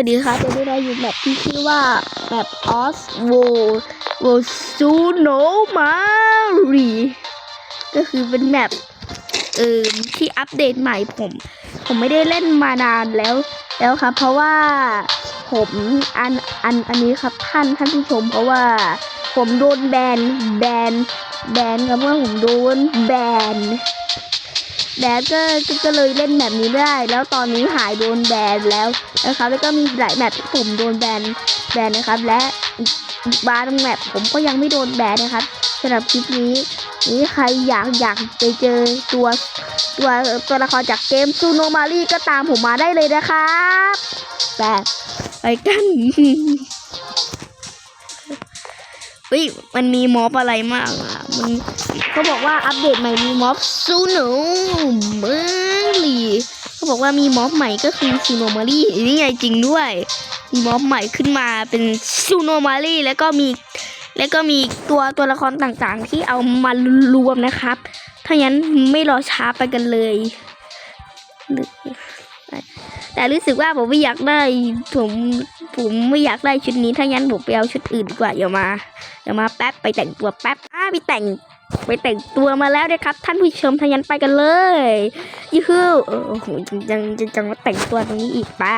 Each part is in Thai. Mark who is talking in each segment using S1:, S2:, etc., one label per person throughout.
S1: วัสดีครับวันนี้เราอยู่แบบที่ชื่อว่าแบบออสโวโวซูโนมารีก็คือเป็นแบบเออที่อัปเดตใหม่ผม ผมไม่ได้เล่นมานานแล้ว แล้วครับ เพราะว่าผมอันอันอันนี้ครับท่านท่านผู้ชม เพราะว่าผมโดนแบนแบนแบนครับว่าผมโดนแบน แบนก็ก็เลยเล่นแบบนี้ไได้ แล้วตอนนี้หายโดนแบนแล้วนะครับ แล้วก็มีหลายแมปที่ผมโดนแบนแบนนะครับ และอีกอีกบางแมปผมก็ยังไม่โดนแบนนะครับสำหรับคลิปนี้นี่ใครอยากอยากไปเจอตัวตัวตัวละครจากเกมซูโนมารีก็ตามผมมาได้เลยนะครับแต่ไปกัน เฮ้ยมันมีม็อบอะไรมากอะมันเขาบอกว่าอัปเดตใหม่มีม็อบซูโนมารีเขาบอกว่ามีม็อบใหม่ก็คือซูโนมารีนี่ไงจริงด้วย มีม็อบใหม่ขึ้นมาเป็นซูโนมารีแล้วก็มีแล้วก็มีตัวตัวละครต่างๆ ที่เอามารวมนะครับ ถ้างั้นไม่รอช้าไปกันเลย แต่รู้สึกว่าผมไม่อยากได้ผม ผมไม่อยากได้ชุดนี้ถ้างั้นผมไปเอาชุดอื่นดีกว่าอย่ามาอย่ามาแป๊บไปแต่งตัวแป๊บอ้าไปแต่งไปแต่งตัวมาแล้วนะครับ ท่านผู้ชมถ้างั้นไปกันเลยยูฮูโอ้โหจริงจังจริงจังมาแต่งตัวตรงนี้อีกป้า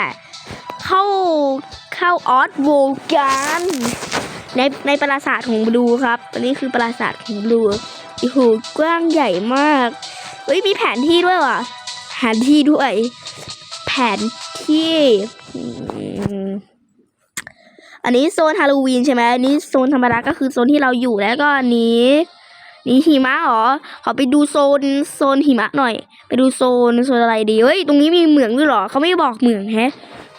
S1: เข้าเข้าออสโวกันในในปราสาทของบลูครับอันนี้คือปราสาทของบลูโอ้โหกว้างใหญ่มากเฮ้ยมีแผนที่ด้วยว่ะแผนที่ด้วย แผนที่ อันนี้โซนฮาโลวีนใช่ไหมอันนี้โซนธรรมดาก็คือโซนที่เราอยู่แล้วก็อันนี้นี่หิมะเหรอขอไปดูโซนโซนหิมะหน่อย ไปดูโซนโซนอะไรดีเฮ้ยตรงนี้มีเหมืองด้วยเหรอเขาไม่บอกเหมืองแฮะ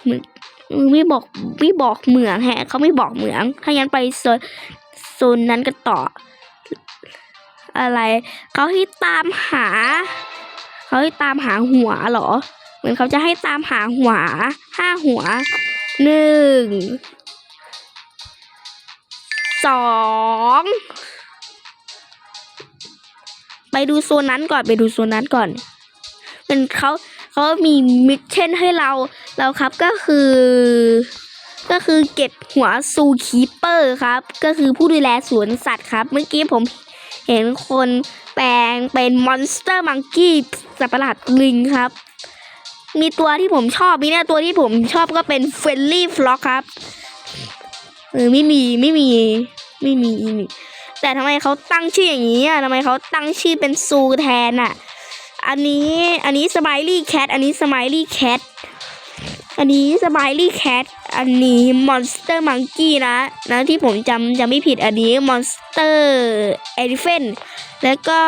S1: เหมืองไม่บอกไม่บอกเหมืองแฮะเขาไม่บอกเหมืองถ้างั้นไปโซนโซนนั้นกันต่อ อะไรเขาให้ตามหาเขาให้ตามหาหัวเหรอ เหมือนเขาจะให้ตามหาหัวห้าหัวหนึ่ง สองไปดูโซนนั้นก่อนไปดูโซนนั้นก่อนมันเขาเขามีมิชชั่นให้เราเราครับก็คือ ก็คือเก็บหัวซูคีเปอร์ครับ ก็คือผู้ดูแลสวนสัตว์ครับ เมื่อกี้ผมเห็นคนแปลงเป็นมอนสเตอร์มังกี้สัตว์ประหลาดลิงครับ มีตัวที่ผมชอบมีเนี่ยตัวที่ผมชอบก็เป็นเฟลลี่ฟล็อกครับ เออไม่มีไม่มีไม่มีไม่มีแต่ทำไมเขาตั้งชื่ออย่างนี้อะทำไมเขาตั้งชื่อเป็นซูแทนอะ อันนี้อันนี้สไมลี่แคทอันนี้สไมลี่แคทอันนี้สไมลี่แคทอันนี้มอนสเตอร์มังกี้นะนะที่ผมจำจำไม่ผิดอันนี้มอนสเตอร์เอลิเฟนแล้วก็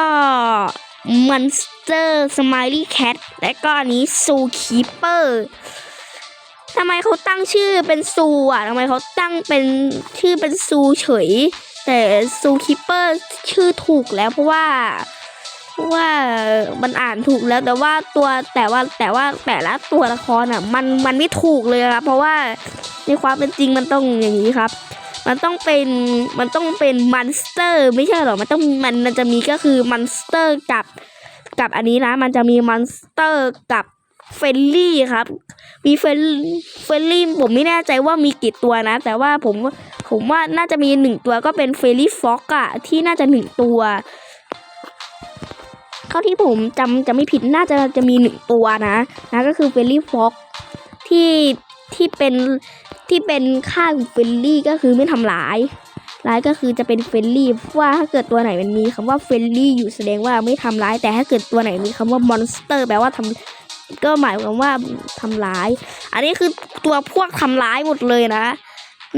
S1: มอนสเตอร์สไมลี่แคทและก็อันนี้ซูคีเปอร์ ทำไมเขาตั้งชื่อเป็นซูอะทำไมเขาตั้งเป็นชื่อเป็นซูเฉย แต่ซูคิปเปอร์ชื่อถูกแล้วเพราะว่าเพราะว่ามันอ่านถูกแล้วแต่ว่าตัวแต่ว่าแต่ว่าแต่ละตัวละครอะมันมันไม่ถูกเลยครับเพราะว่าในความเป็นจริงมันต้องอย่างนี้ครับ มันต้องเป็นมันต้องเป็นมอนสเตอร์ ไม่ใช่หรอมันต้องมันมันจะมีก็คือมอนสเตอร์กับกับอันนี้นะ มันจะมีมอนสเตอร์กับ เฟลลี่ครับ มีเฟลเฟลลี่ผมไม่แน่ใจว่ามีกี่ตัวนะ แต่ว่าผมผมว่าน่าจะมีหนึ่งตัวก็เป็นเฟรลี่ฟ็อกอะที่น่าจะหนึ่งตัวเข้าที่ผมจำจะไม่ผิดน่าจะจะมีหนึ่งตัวนะนะก็คือเฟรลี่ฟ็อกที่ที่เป็นที่เป็นค่าของเฟรลี่ก็คือไม่ทำร้ายร้ายก็คือจะเป็นเฟรลี่เพราะว่าถ้าเกิดตัวไหนมันมีคำว่าเฟรลี่อยู่แสดงว่าไม่ทำร้าย แต่ถ้าเกิดตัวไหนมีคำว่ามอนสเตอร์แปลว่าทำ ก็หมายความว่าทำร้าย อันนี้คือตัวพวกทำร้ายหมดเลยนะ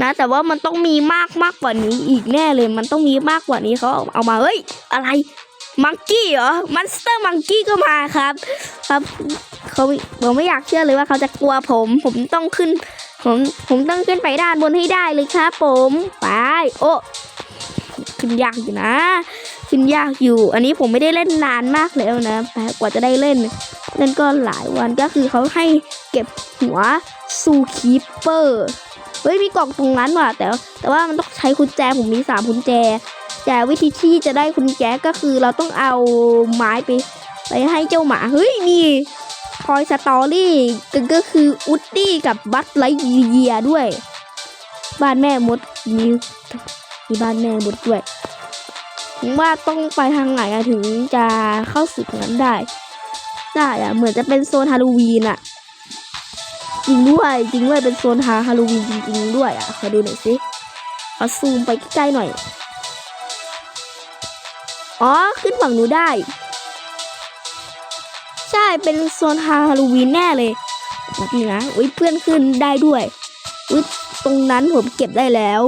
S1: นะ แต่ว่ามันต้องมีมากมากกว่านี้อีกแน่เลย มันต้องมีมากกว่านี้เขาเอามาเฮ้ย อะไรมังกี้เหรอมันสเตอร์มังกี้ก็มาครับ ครับเขาผมไม่อยากเชื่อเลยว่าเขาจะกลัวผม ผมต้องขึ้น ผมผมต้องขึ้นไปด้านบนให้ได้เลยครับ ผมไปโอ้ขึ้นยากอยู่นะ ขึ้นยากอยู่ อันนี้ผมไม่ได้เล่นนานมากแล้วนะกว่าจะได้เล่น เล่นก็หลายวันก็คือเขาให้เก็บหัวซูคีเปอร์เฮ้ยมีกล่องตรงนั้นว่ะ แต่แต่ว่ามันต้องใช้กุญแจผมมีสามกุญแจ แต่วิธีที่จะได้กุญแจก็คือเราต้องเอาไม้ไปไปให้เจ้าหมาเฮ้ยมี Toy Story ก็ก็คืออุดดี้กับบัตไลเยียด้วย บ้านแม่มดมีมีบ้านแม่มดด้วยผมว่าต้องไปทางไหนถึงจะเข้าสู่ตรงนั้นได้ ได้อะเหมือนจะเป็นโซนฮาโลวีนอะจริงด้วยจริงด้วยเป็นโซนฮาฮาโลวีนจริง ๆ ด้วยอะขอดูหน่อยสิขอซูมไปใกล้ๆหน่อย อ๋อขึ้นฝั่งหนูได้ ใช่เป็นโซนฮาโลวีนแน่เลยนี้นะอุ้ยเพื่อนขึ้นได้ด้วยอุ้ยตรงนั้นผมเก็บได้แล้ว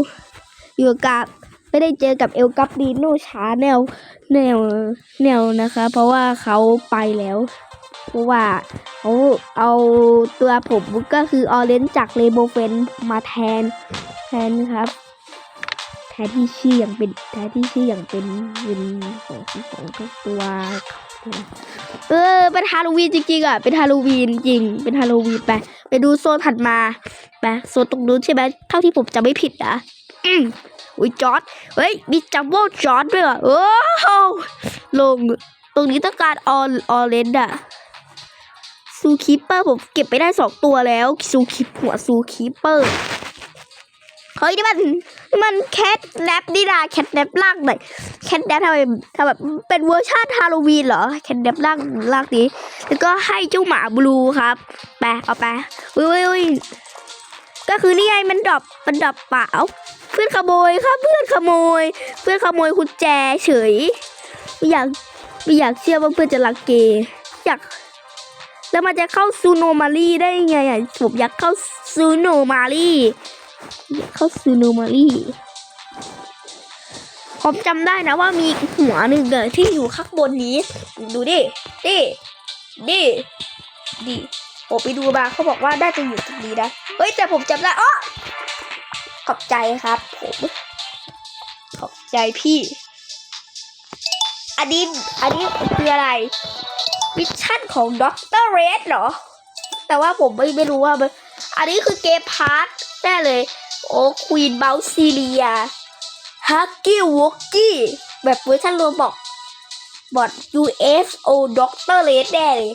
S1: อยู่กับไม่ได้เจอกับเอลกับดีโนชาแนวแนวแนวนะคะ เพราะว่าเขาไปแล้ว เพราะว่าเขาเอาตัวผมก็คือออเรนจ์จากเลโบเฟนมาแทนแทนครับแทนที่ชื่ออย่างเป็นแทนที่ชื่ออย่างเป็นเป็นของของตัวเออเป็นฮาโลวีนจริงๆอะเป็นฮาโลวีนจริงเป็นฮาโลวีนไปไปดูโซนถัดมาไปโซนตรงนู้นใช่ไหมเท่าที่ผมจำไม่ผิดนะอืมอุ้ยจอร์ดเฮ้ยมีจัมโบ้จอร์ดด้วยอะโอ้โหลงตรงนี้ต้องการออออเรนอะ ซูคิปเปอร์ผมเก็บไปได้สองตัวแล้วซูคิปหัวซูคิปเปอร์เฮ้ยนี่มันนี่มันแคทแนปนี่นะแคทแนปล่ากหน่อยแคทแนปทำไมทำแบบเป็นเวอร์ชันฮาโลวีนเหรอแคทแนปล่ากลากนี้ แล้วก็ให้เจ้าหมาบลูครับไปเอาไปอุ้ยอุ้ยก็คือนี่ไงมันดรอปมันดรอปเปล่าเพื่อนขโมยครับเพื่อนขโมย เพื่อนขโมยกุญแจเฉยไม่อยากไม่อยากเชื่อว่าเพื่อนจะลักเกอยาก แล้วมันจะเข้าซูโนมารีได้ไงอะผมอยากเข้าซูโนมารีอยากเข้าซูโนมารีผมจำได้นะว่ามีหัวหนึ่งเกิดที่อยู่ข้างบนนี้ ดูดิดิดิดิผมไปดูมาเขาบอกว่าได้จะอยู่ตรงนี้นะเฮ้ยแต่ผมจำได้อ้อขอบใจครับผมขอบใจพี่ อันนี้อันนี้คืออะไรั่นของด็อกเตอร์เรดเหรอ แต่ว่าผมไม่ไม่รู้ว่ามันอันนี้คือเกมพาร์ทแน่เลย โอ้ควีนเบลซีเรียฮักกี้วอกกี้แบบเวอร์ชันรวมบอกบอด UFO Doctor Red แน่เลย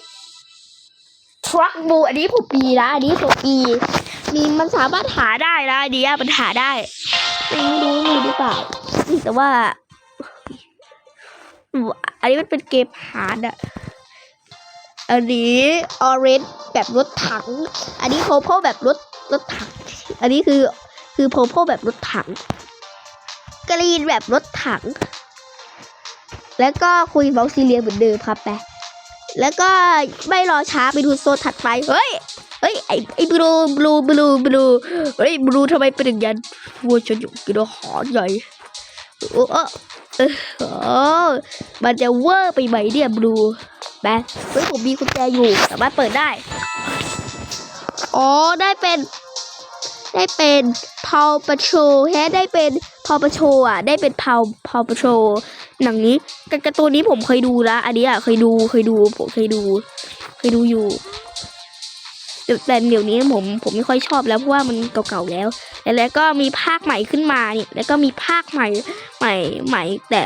S1: ทรัคบูอันนี้ผมปีนะอันนี้ผมปีมีมันสามารถหาได้นะอันนี้มันหาได้ไม่รู้มีหรือเปล่าแต่ว่า อันนี้มันเป็นเกมฮาร์ดอะ อันนี้ออเรนแบบรถถัง อันนี้โพโพแบบรถรถถัง อันนี้คือคือโพโพแบบรถถัง กรีนแบบรถถัง แล้วก็คุยเบลซีเรียเหมือนเดิมครับไปแล้วก็ไม่รอช้าไปดูโซนถัดไป เฮ้ย เฮ้ยไอไอบลูบลูบลูบลูเฮ้ยบลูทำไมเป็นอย่างนั้นวัวฉันอยู่กินอาหารใหญ่โอ้เออเออเออมันจะเวอร์ไปไหมเนี่ยบลู แบเฮ้ยผมมีกุญแจอยู่สามารถเปิดได้ อ๋อได้เป็น ได้เป็นพาวปะโชแฮได้เป็นพาวปะโชอะ ได้เป็นพาวพาวปะโชหนังนี้การ์ตูนนี้ผมเคยดูนะอันนี้อะเคยดูเคยดูผมเคยดู เคยดูอยู่แต่เดี๋ยวนี้ผมผมไม่ค่อยชอบแล้วเพราะว่ามันเก่าๆแล้วแล้วแล้วก็มีภาคใหม่ขึ้นมาเนี่ยแล้วก็มีภาคใหม่ใหม่ใหม่แต่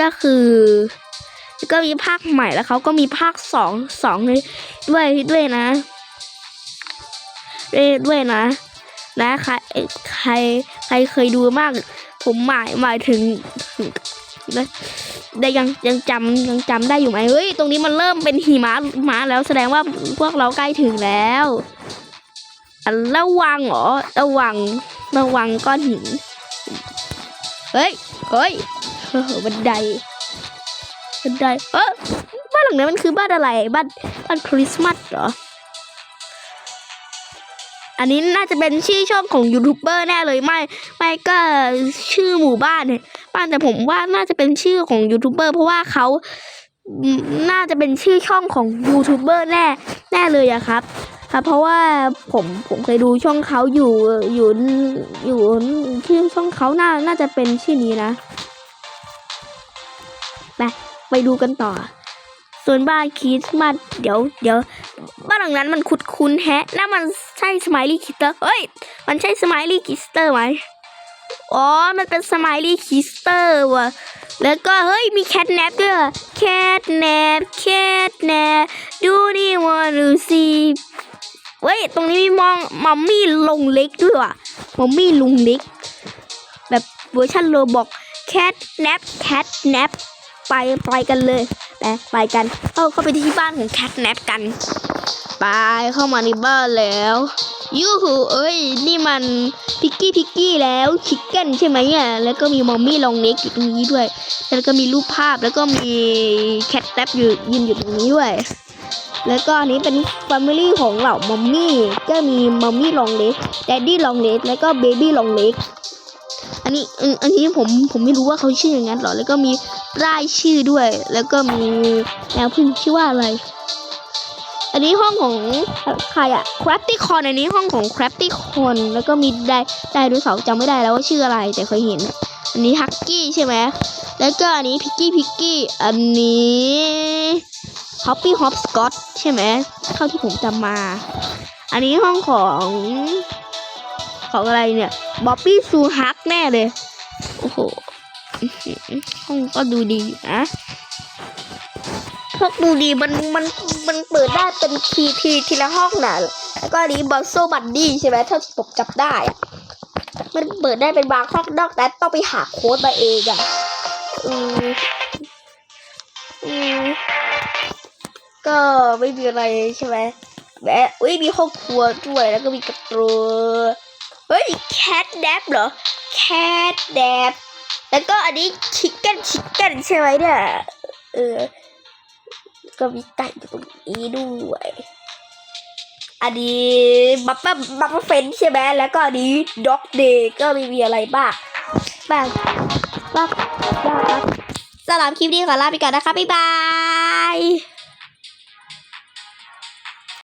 S1: ก็คือ แล้วก็มีภาคใหม่แล้วเขาก็มีภาคสองสองด้วยด้วยนะ ด้วยด้วยนะนะใครใครใครเคยดูมาก ผมหมายหมายถึงได้ยังยังจำยังจำได้อยู่ไหมเฮ้ยตรงนี้มันเริ่มเป็นหิมะมาแล้วแสดงว่าพวกเราใกล้ถึงแล้วระวังเหรอระวังระวังก้อนหินเฮ้ยเฮ้ยบันได บันไดเออบ้านหลังนี้มันคือบ้านอะไรบ้านบ้านคริสต์มาสเหรอ อันนี้น่าจะเป็นชื่อช่องของยูทูบเบอร์แน่เลยไม่ไม่ก็ชื่อหมู่บ้านเนี่ยบ้านแต่ผมว่าน่าจะเป็นชื่อของยูทูบเบอร์เพราะว่าเขาน่าจะเป็นชื่อช่องของยูทูบเบอร์แน่แน่เลยอะครับครับเพราะว่าผมผมเคยดูช่องเขาอยู่อยู่อยู่ชื่อช่องเขาน่าน่าจะเป็นชื่อนี้นะไป ไปดูกันต่อ ส่วนบ้านคริสต์มาสเดี๋ยวเดี๋ยวบ้านหลังนั้นมันคุ้นคุ้นแฮะน่ามันใช่สไมลี่คิสเตอร์เฮ้ย มันใช่สไมลี่คิสเตอร์ไหมอ๋อ มันเป็นสไมลี่คิสเตอร์ว่ะ แล้วก็เฮ้ย มีแคทแนปด้วยแคทแนปแคทแนปดูนี่วันดูซีเว้ย ตรงนี้มีมองมัมมี่ลงเล็กด้วยว่ะมัมมี่ลุงเล็ก แบบเวอร์ชันโรบอกแคทแนปแคทแนป ไปไปกันเลยไปไปกันเข้าเข้าไปที่บ้านของแคทแนปกัน ไปเข้ามาในบ้านแล้วยูหูเอ้ย นี่มันพิกกี้พิกกี้แล้วชิคเก้นใช่ไหมอะแล้วก็มีมอมมี่ลองเล็กอยู่ตรงนี้ด้วย แล้วก็มีรูปภาพแล้วก็มีแคทแท็บอยู่ยืนอยู่ตรงนี้ด้วย แล้วก็อันนี้เป็นแฟมิลี่ของเหล่ามอมมี่ก็มีมอมมี่ลองเล็กแดดดี้ลองเล็กแล้วก็เบบี้ลองเล็กอันนี้อันอันนี้ผมผมไม่รู้ว่าเขาชื่ออย่างนั้นหรอ แล้วก็มี รายชื่อด้วย แล้วก็มีแมวพึ่งชื่อว่าอะไร อันนี้ห้องของใครอะคราฟตี้คอนอันนี้ห้องของคราฟตี้คอนแล้วก็มีไดไดโนเสาร์จำไม่ได้แล้วว่าชื่ออะไรแต่เคยเห็น อันนี้ฮักกี้ใช่ไหมแล้วก็อันนี้พิกกี้พิกกี้อันนี้ฮอปปี้ฮอปสกอตใช่ไหมเท่าที่ผมจำมา อันนี้ห้องของของอะไรเนี่ยบ๊อบบี้ซูฮักแน่เลย โอ้โห ห้องก็ดูดีนะพวกดูดีมันมันมันเปิดได้เป็นทีทีทีละห้องน่ะแล้วก็อันนี้บอลโซบัดดี้ใช่ไหมเท่าที่ผมจับได้อะมันเปิดได้เป็นบางห้องนอกแต่ต้องไปหาโค้ดมาเองอะอืมอืมก็ไม่มีอะไรใช่ไหมแหม้อุ้ยมีห้องครัวด้วยแล้วก็มีกระตูเฮ้ยแคทแดบเหรอแคทแดบ แล้วก็อันนี้ชิคเก้นชิคเก้นใช่ไหมเนี่ย เออ ก็มีไก่อยู่ตรงนี้ด้วย อันนี้บัฟเฟบัฟเฟเฟนใช่ไหมแล้วก็อันนี้ด็อกเดย์ก็ไม่มีอะไรบ้างบ้างบ้างบ้างสำหรับคลิปนี้ขอลาไปก่อนนะคะ บ๊ายบาย